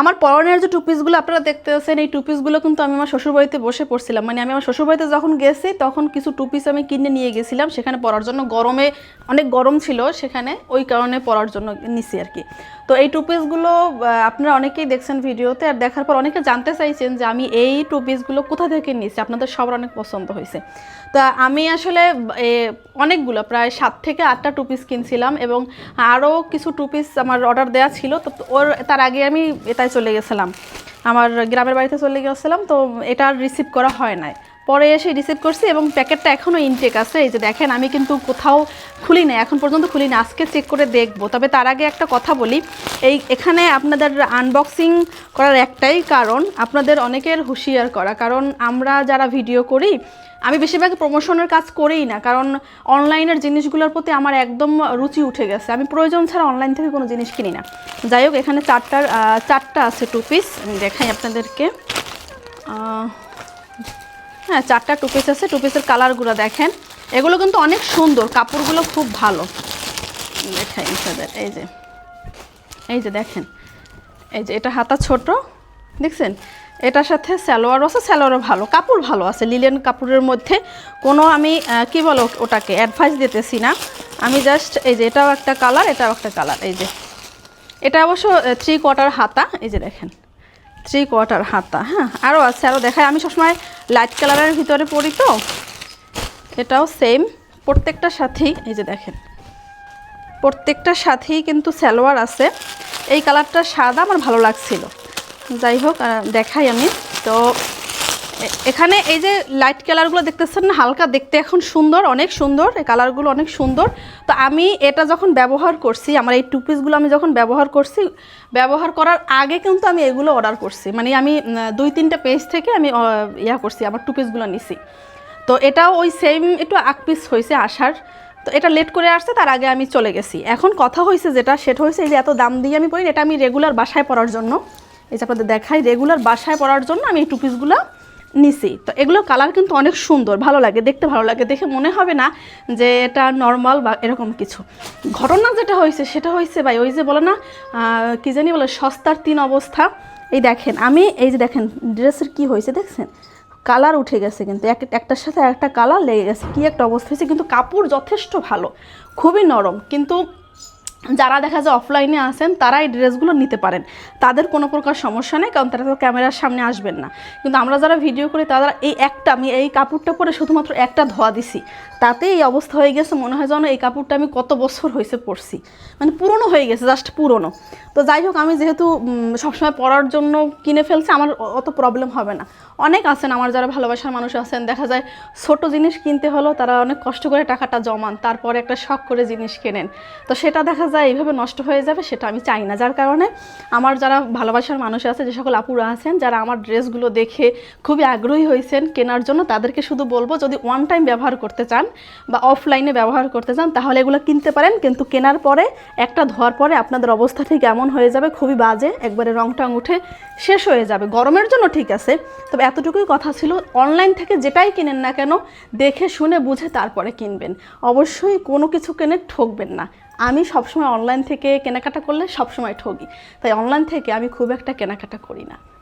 আমার পরনের যে টুপিসগুলো আপনারা দেখতে পাচ্ছেন এই টুপিসগুলো কিন্তু আমি আমার শ্বশুরবাড়িতে বসে পড়ছিলাম মানে আমি আমার শ্বশুরবাড়িতে যখন গেছি, তখন কিছু টুপিস আমি কিনে নিয়ে গেছিলাম। সেখানে পরার জন্য গরমে অনেক গরম ছিল, সেখানে ওই কারণে পরার জন্য নিছি আর কি। তো এই টুপিসগুলো আপনারা অনেকেই দেখছেন ভিডিওতে, আর দেখার পর অনেকে জানতে চাইছেন যে আমি এই টুপিসগুলো কোথা থেকে নিয়েছি? আপনাদের সবার অনেক পছন্দ হয়েছে। তা আমি আসলে অনেকগুলো, প্রায় সাত থেকে আটটা টুপিস কিনছিলাম এবং আরও কিছু টুপিস আমার অর্ডার দেওয়া ছিল। তো ওর, তার আগে আমি এটাই চলে গেছিলাম। আমার গ্রামের বাড়িতে চলে গেছিলাম তো এটা রিসিভ করা হয় নাই। পরে এসে রিসিভ করছি এবং প্যাকেটটা এখনও ইনটেক আছে। এই যে দেখেন, আমি কিন্তু কোথাও খুলি না এখন পর্যন্ত খুলি না আজকে চেক করে দেখব। তবে তার আগে একটা কথা বলি। এই এখানে আপনাদের আনবক্সিং করার একটাই কারণ আপনাদের অনেকের হুঁশিয়ার করা। কারণ আমরা যারা ভিডিও করি, আমি বেশিরভাগ প্রমোশনের কাজ করেই না। কারণ অনলাইনের জিনিসগুলোর প্রতি আমার একদম রুচি উঠে গেছে। আমি প্রয়োজন ছাড়া অনলাইন থেকে কোনো জিনিস কিনি না। যাই হোক, এখানে চারটার চারটা আছে টু পিস দেখাই আপনাদেরকে। হ্যাঁ চারটা টু পিস আছে টু পিসের কালারগুলো দেখেন। এগুলো কিন্তু অনেক সুন্দর, কাপড়গুলো খুব ভালো। দেখাই এই যে এই যে দেখেন, এই যে এটা হাতা ছোট, দেখছেন? এটার সাথে স্যালোয়ার আছে স্যালোয়ারও ভালো, কাপড় ভালো আছে লিলেন কাপড়ের মধ্যে। কোনো আমি কি বলো ওটাকে অ্যাডভাইস দিতেছি না। আমি জাস্ট এই যে এটাও একটা কালার এটাও একটা কালার এই যে। এটা অবশ্য থ্রি কোয়ার্টার হাতা, এই যে দেখেন। থ্রি কোয়ার্টার হাতা হ্যাঁ? আরও আছে আরও দেখায় আমি সবসময় লাইট কালারের ভিতরে পরি তো। এটাও সেম প্রত্যেকটার সাথেই, এই যে দেখেন প্রত্যেকটার সাথেই কিন্তু সালোয়ার আছে। এই কালারটা সাদা, আমার ভালো লাগছিল। যাই হোক দেখাই আমি। তো এখানে এই যে লাইট কালারগুলো দেখতেছেন না, হালকা দেখতে এখন সুন্দর, অনেক সুন্দর, এই কালারগুলো অনেক সুন্দর। তো আমি এটা যখন ব্যবহার করছি, আমার এই টু পিসগুলো আমি যখন ব্যবহার করছি, ব্যবহার করার আগে কিন্তু আমি এগুলো অর্ডার করছি। মানে আমি দুই তিনটা পেজ থেকে আমি ইয়া করছি, আমার টু পিসগুলো নিছি। তো এটাও ওই সেম একটু আক পিস হয়েছে আসার। তো এটা লেট করে আসছে, তার আগে আমি চলে গেছি। এখন কথা হয়েছে যেটা, সেটা হয়েছে এই যে এত দাম দিয়ে আমি পড়ি, এটা আমি রেগুলার বাসায় পড়ার জন্য। এই যে আপনাদের দেখাই রেগুলার বাসায় পড়ার জন্য আমি এই টু পিসগুলো নিছি। তো এগুলোর কালার কিন্তু অনেক সুন্দর, ভালো লাগে, দেখতে ভালো লাগে। দেখে মনে হবে না যে এটা নর্মাল বা এরকম কিছু। ঘটনা যেটা হয়েছে, সেটা হয়েছে ভাই, ওই যে বলে না কী জানি বলে, সস্তার তিন অবস্থা। এই দেখেন, আমি এই যে দেখেন, ড্রেসের কি হয়েছে দেখছেন? কালার উঠে গেছে কিন্তু, এক, একটার সাথে একটা কালার লেগে গেছে। কী একটা অবস্থা হয়েছে, কিন্তু কাপড় যথেষ্ট ভালো, খুবই নরম। কিন্তু যারা দেখা যায় অফলাইনে আসেন তারা এই ড্রেসগুলো নিতে পারেন। তাদের কোনো প্রকার সমস্যা নেই, কারণ তারা তো ক্যামেরার সামনে আসবেন না। কিন্তু আমরা যারা ভিডিও করি, তারা এই একটা, আমি এই কাপড়টা পরে শুধুমাত্র একটা ধোয়া দিছি। তাতে এই অবস্থা হয়ে গেছে, মনে হয় যেন এই কাপড়টা আমি কত বছর হয়েছে পরছি। মানে পুরনো হয়ে গেছে জাস্ট পুরনো। তো যাই হোক, আমি যেহেতু সবসময় পরার জন্য কিনে ফেলছি, আমার অত প্রবলেম হবে না। অনেক আছেন আমার, যারা ভালোবাসার মানুষ আছেন। দেখা যায় ছোট জিনিস কিনতে হলেও তারা অনেক কষ্ট করে টাকাটা জমান, তারপরে একটা শখ করে জিনিস কেনেন। তো সেটা দেখা যায় এইভাবে নষ্ট হয়ে যাবে সেটা আমি চাই না। যার কারণে আমার যারা ভালোবাসার মানুষ আছে, যে সকল আপুরা আছেন, যারা আমার ড্রেসগুলো দেখে খুবই আগ্রহী হয়েছেন কেনার জন্য, তাদেরকে শুধু বলব, যদি ওয়ান টাইম ব্যবহার করতে চান বা অফলাইনে ব্যবহার করতে চান, তাহলে এগুলো কিনতে পারেন। কিন্তু কেনার পরে, একটা ধোয়ার পরে আপনাদের অবস্থা ঠিক এমন হয়ে যাবে, খুবই বাজে, একবারে রং টং উঠে শেষ হয়ে যাবে। গরমের জন্য ঠিক আছে, তবে এতটুকুই কথা ছিল অনলাইন থেকে যেটাই কিনেন না কেন, দেখে, শুনে, বুঝে তারপরে কিনবেন। অবশ্যই কোনো কিছু কেনে ঠকবেন না। আমি সবসময় অনলাইন থেকে কেনাকাটা করলে সবসময় ঠগি। তাই অনলাইন থেকে আমি খুব একটা কেনাকাটা করি না।